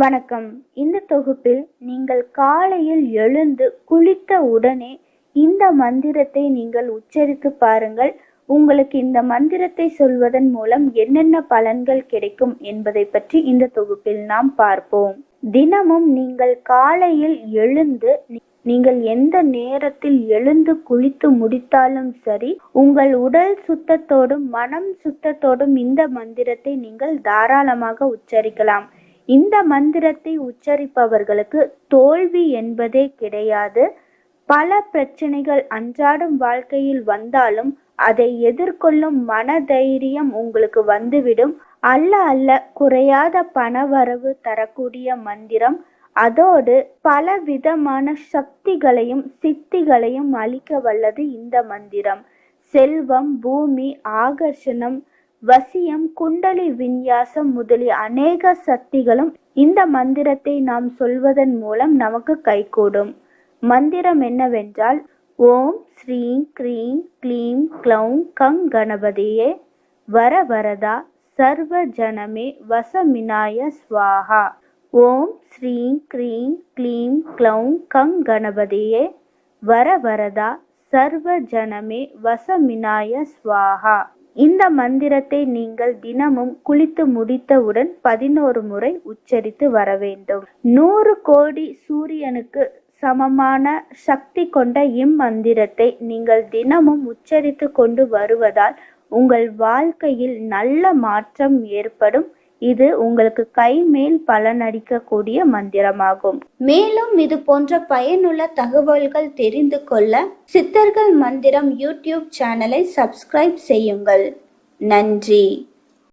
வணக்கம். இந்த தொகுப்பில் நீங்கள் காலையில் எழுந்து குளித்த உடனே இந்த மந்திரத்தை நீங்கள் உச்சரித்து பாருங்கள். உங்களுக்கு இந்த மந்திரத்தை சொல்வதன் மூலம் என்னென்ன பலன்கள் கிடைக்கும் என்பதை பற்றி இந்த தொகுப்பில் நாம் பார்ப்போம். தினமும் நீங்கள் காலையில் எழுந்து நீங்கள் எந்த நேரத்தில் எழுந்து குளித்து முடித்தாலும் சரி உங்கள் உடல் சுத்தத்தோடும் மனம் சுத்தத்தோடும் இந்த மந்திரத்தை நீங்கள் தாராளமாக உச்சரிக்கலாம். இந்த மந்திரத்தை உச்சரிப்பவர்களுக்கு தோல்வி என்பதே கிடையாது. பல பிரச்சனைகள் அன்றாடம் வாழ்க்கையில் வந்தாலும் அதை எதிர்கொள்ளும் மனதைரியம் உங்களுக்கு வந்துவிடும். அல்ல அல்ல குறையாத பணவரவு தரக்கூடிய மந்திரம். அதோடு பல விதமான சக்திகளையும் சித்திகளையும் அளிக்க வல்லது இந்த மந்திரம். செல்வம் பூமி ஆகர்ஷணம் வசியம் குண்டலி விநியாசம் முதலிய அநேக சக்திகளும் இந்த மந்திரத்தை நாம் சொல்வதன் மூலம் நமக்கு கைகூடும். மந்திரம் என்னவென்றால் ஓம் ஸ்ரீம் க்ரீம் க்ளீம் க்ளௌங் கங் கணபதியே வர வரதா சர்வ ஜனமே வசமினாய ஸ்வாஹா. ஓம் ஸ்ரீம் க்ரீம் க்ளீம் க்ளௌங் கங் கணபதியே வர வரதா சர்வ ஜனமே வசமினாய ஸ்வாஹா. இந்த மந்திரத்தை நீங்கள் தினமும் குளித்து முடித்தவுடன் பதினோரு முறை உச்சரித்து வர வேண்டும். நூறு கோடி சூரியனுக்கு சமமான சக்தி கொண்ட இம்மந்திரத்தை நீங்கள் தினமும் உச்சரித்து கொண்டு வருவதால் உங்கள் வாழ்க்கையில் நல்ல மாற்றம் ஏற்படும். இது உங்களுக்கு கை மேல் பலனடிக்கக்கூடிய மந்திரமாகும். மேலும் இது போன்ற பயனுள்ள தகவல்கள் தெரிந்து கொள்ள சித்தர்கள் மந்திரம் யூடியூப் சேனலை சப்ஸ்கிரைப் செய்யுங்கள். நன்றி.